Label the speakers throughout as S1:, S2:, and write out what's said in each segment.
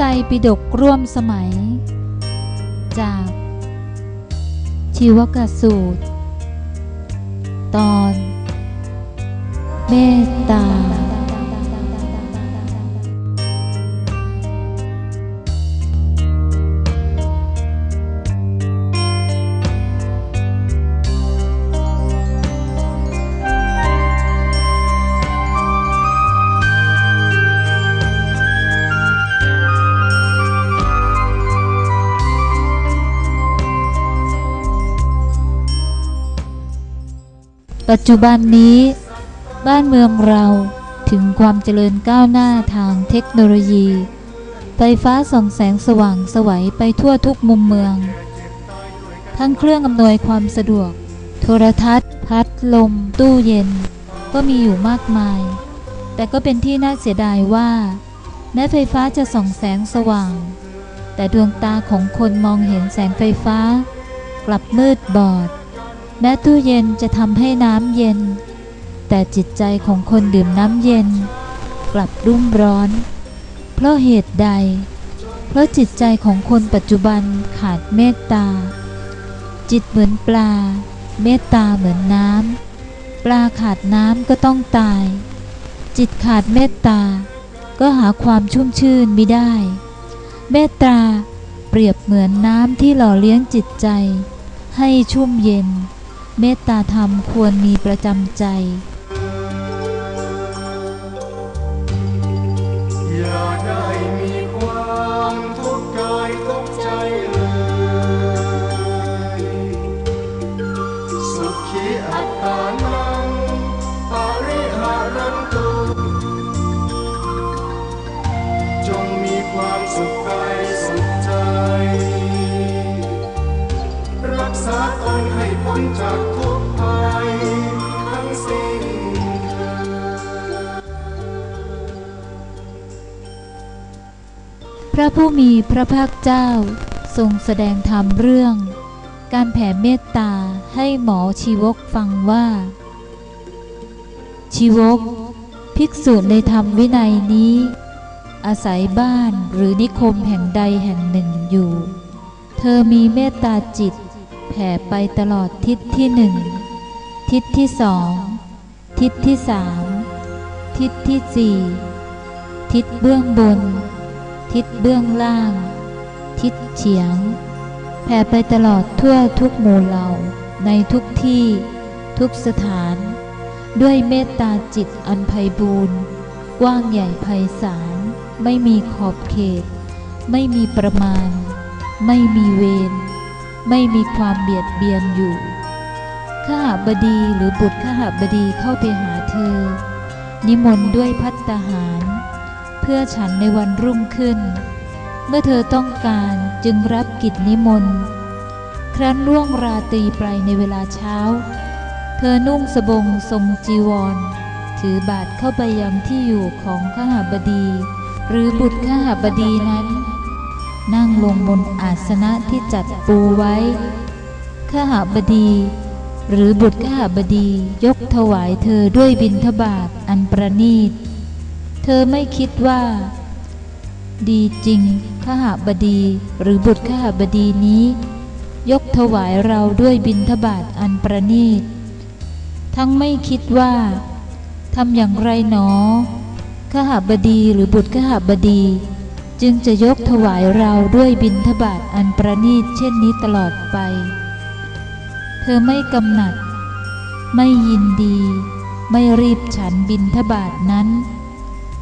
S1: ไตรปิฎกร่วมสมัย จาก ชีวกสูตร ตอน เมตตา ปัจจุบันนี้ บ้านเมืองเราถึงความเจริญก้าวหน้าทางเทคโนโลยี ไฟฟ้าส่องแสงสว่างสวัยไปทั่วทุกมุมเมือง ทั้งเครื่องอำนวยความสะดวก โทรทัศน์ พัดลม ตู้เย็น ก็มีอยู่มากมาย แต่ก็เป็นที่น่าเสียดายว่า แม้ไฟฟ้าจะส่องแสงสว่าง แต่ดวงตาของคนมองเห็นแสงไฟฟ้ากลับมืดบอด แม้ตู้เย็นจะทำให้น้ำเย็น แต่จิตใจของคนดื่มน้ำเย็น กลับรุ่มร้อน เพราะเหตุใด เพราะจิตใจของคนปัจจุบันขาดเมตตา จิตเหมือนปลา เมตตาเหมือนน้ำปลาขาดน้ำก็ต้องตาย จิตขาดเมตตา ก็หาความชุ่มชื่นไม่ได้ เมตตาเปรียบเหมือนน้ำที่หล่อเลี้ยงจิตใจ ให้ชุ่มเย็น เมตตาธรรมควรมีประจำใจ
S2: จากทุกภัยทั้งสิ้น
S1: พระผู้มีพระภาคเจ้าทรงแสดงธรรมเรื่อง การแผ่เมตตาให้หมอชีวกฟังว่า ชีวก ภิกษุในธรรมวินัยนี้ อาศัยบ้านหรือนิคมแห่งใดแห่งหนึ่งอยู่ เธอมีเมตตาจิต แผ่ไปตลอดทิศที่หนึ่ง ทิศที่สอง ทิศที่สาม ทิศที่สี่ทิศเบื้องบน ทิศเบื้องล่าง ทิศเฉียง แผ่ไปตลอดทั่วทุกหมู่เหล่า ในทุกที่ ทุกสถาน ด้วยเมตตาจิตอันไพบูรณ์กว้างใหญ่ไพศาล ไม่มีขอบเขต ไม่มีประมาณ ไม่มีเวร ไม่มีความเบียดเบียนอยู่ข้าหบดีหรือบุตรข้าหบดีเข้าไปหาเธอ นิมนต์ด้วยพัตตาหาร เพื่อฉันในวันรุ่งขึ้น เมื่อเธอต้องการจึงรับกิจนิมนต์ ครั้นล่วงราตรีไปในเวลาเช้า เธอนุ่งสบงทรงจีวร ถือบาทเข้าไปยังที่อยู่ของข้าหบดี หรือบุตรข้าหบดีนั้น นั่งลงบนอาสนะที่จัดปูไว้ข้าหบดี หรือบุตรข้าหบดียกถวายเธอด้วยบิณฑบาตอันประณีต เธอไม่คิดว่า ดีจริงขหาบดีหรือบุตรขหาบดีนี้ ยกถวายเราด้วยบิณฑบาตอันประณีต ทั้งไม่คิดว่าทำอย่างไรหนอขหาบดีหรือบุตรขหาบดี จึงจะยกถวายเราด้วยบิณฑบาตอันประณีตเช่นนี้ตลอดไป เธอไม่กำหนัด ไม่ยินดี ไม่รีบฉันบิณฑบาตนั้น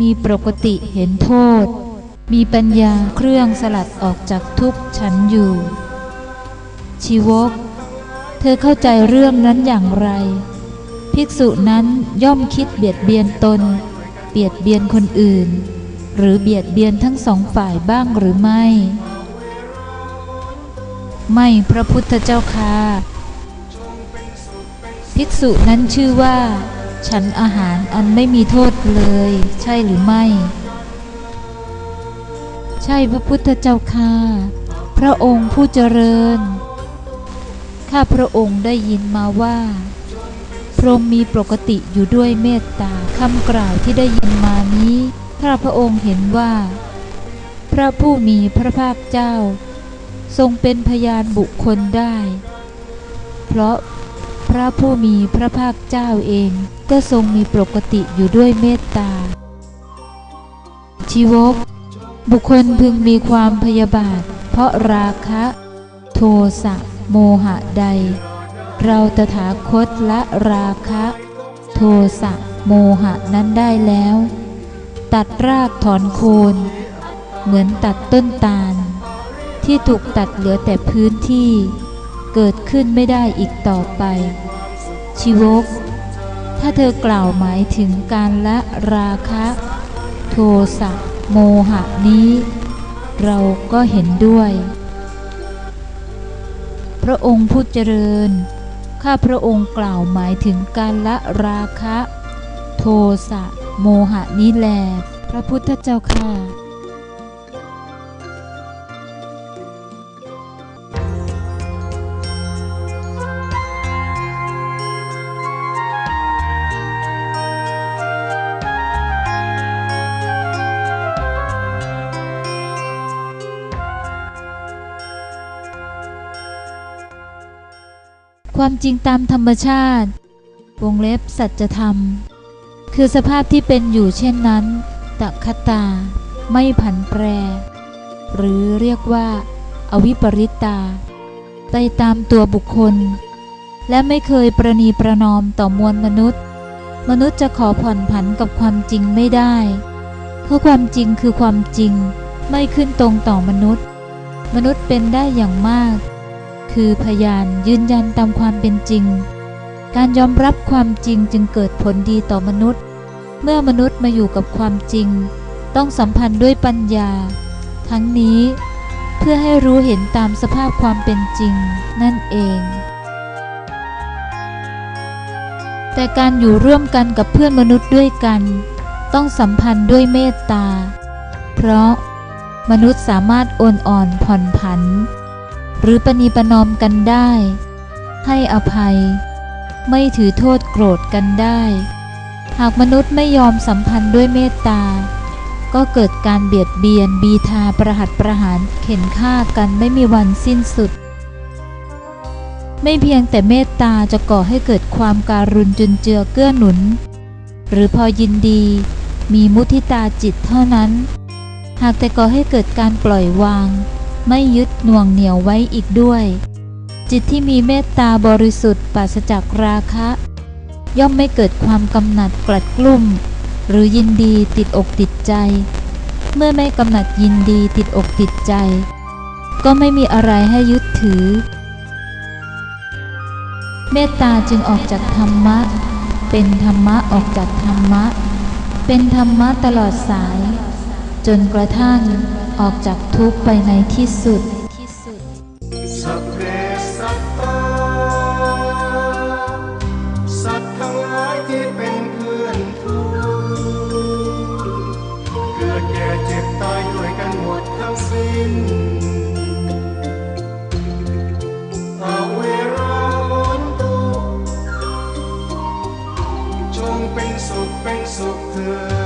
S1: มีปกติเห็นโทษ มีปัญญาเครื่องสลัดออกจากทุกข์ฉันอยู่ ชีวก เธอเข้าใจเรื่องนั้นอย่างไร ภิกษุนั้นย่อมคิดเบียดเบียนตน เบียดเบียนคนอื่น หรือเบียดเบียนทั้งสองฝ่ายบ้างหรือไม่ ไม่พระพุทธเจ้าค่ะภิกษุนั้นชื่อว่า ฉันอาหารอันไม่มีโทษเลย ใช่หรือไม่ ใช่พระพุทธเจ้าค่ะพระองค์ผู้เจริญ ข้าพระองค์ได้ยินมาว่า พระองค์มีปกติอยู่ด้วยเมตตาคำกล่าวที่ได้ยินมานี้ ข้าพระองค์เห็นว่า พระผู้มีพระภาคเจ้า ทรงเป็นพยานบุคคลได้ เพราะพระผู้มีพระภาคเจ้าเองก็ทรงมีปกติอยู่ด้วยเมตตา ชีวก บุคคลพึงมีความพยาบาท เพราะราคะ โทสะโมหะใด เราตถาคตละราคะ โทสะโมหะนั้นได้แล้ว ตัดรากถอนโคน เหมือนตัดต้นตาล ที่ถูกตัดเหลือแต่พื้นที่ เกิดขึ้นไม่ได้อีกต่อไป ชีวก ถ้าเธอกล่าวหมายถึงการละราคะ โทสะโมหะนี้ เราก็เห็นด้วย พระองค์ผู้เจริญ ข้าพระองค์กล่าวหมายถึงการละราคะ โทสะ โมหะนี้แล พระพุทธเจ้าค่ะความจริงตามธรรมชาติ วงเล็บสัจธรรม คือสภาพที่เป็นอยู่เช่นนั้นตคตา ไม่ผันแปร หรือเรียกว่า อวิปริตา ไปตามตัวบุคคล และไม่เคยประนีประนอมต่อมวลมนุษย์ มนุษย์จะขอผ่อนผันกับความจริงไม่ได้ เพราะความจริงคือความจริงไม่ขึ้นตรงต่อมนุษย์ มนุษย์เป็นได้อย่างมาก คือพยานยืนยันตามความเป็นจริง การยอมรับความจริงจึงเกิดผลดีต่อมนุษย์ เมื่อมนุษย์มาอยู่กับความจริง ต้องสัมพันธ์ด้วยปัญญา ทั้งนี้เพื่อให้รู้เห็นตามสภาพความเป็นจริงนั่นเอง แต่การอยู่ร่วมกันกับเพื่อนมนุษย์ด้วยกัน ต้องสัมพันธ์ด้วยเมตตา เพราะมนุษย์สามารถโอนอ่อนผ่อนผัน หรือปณีประนอมกันได้ ให้อภัย ไม่ถือโทษโกรธกันได้ หากมนุษย์ไม่ยอมสัมพันธ์ด้วยเมตตา ก็เกิดการเบียดเบียนบีทาประหัตประหารเข็นฆ่ากันไม่มีวันสิ้นสุด ไม่เพียงแต่เมตตาจะก่อให้เกิดความการุณจุนเจือเกื้อหนุน หรือพอยินดี มีมุทิตาจิตเท่านั้น หากแต่ก่อให้เกิดการปล่อยวาง ไม่ยึดน่วงเหนียวไว้อีกด้วย จิตที่มีเมตตาบริสุทธิ์ปราศจากราคะ ย่อมไม่เกิดความกำหนัดกลัดกลุ่ม หรือยินดีติดอกติดใจ เมื่อไม่กำหนัดยินดีติดอกติดใจ ก็ไม่มีอะไรให้ยึดถือ เมตตาจึงออกจากธรรมะ เป็นธรรมะออกจากธรรมะ เป็นธรรมะตลอดสาย จนกระทั่งออกจากทุกข์ไปในที่สุด
S2: สุ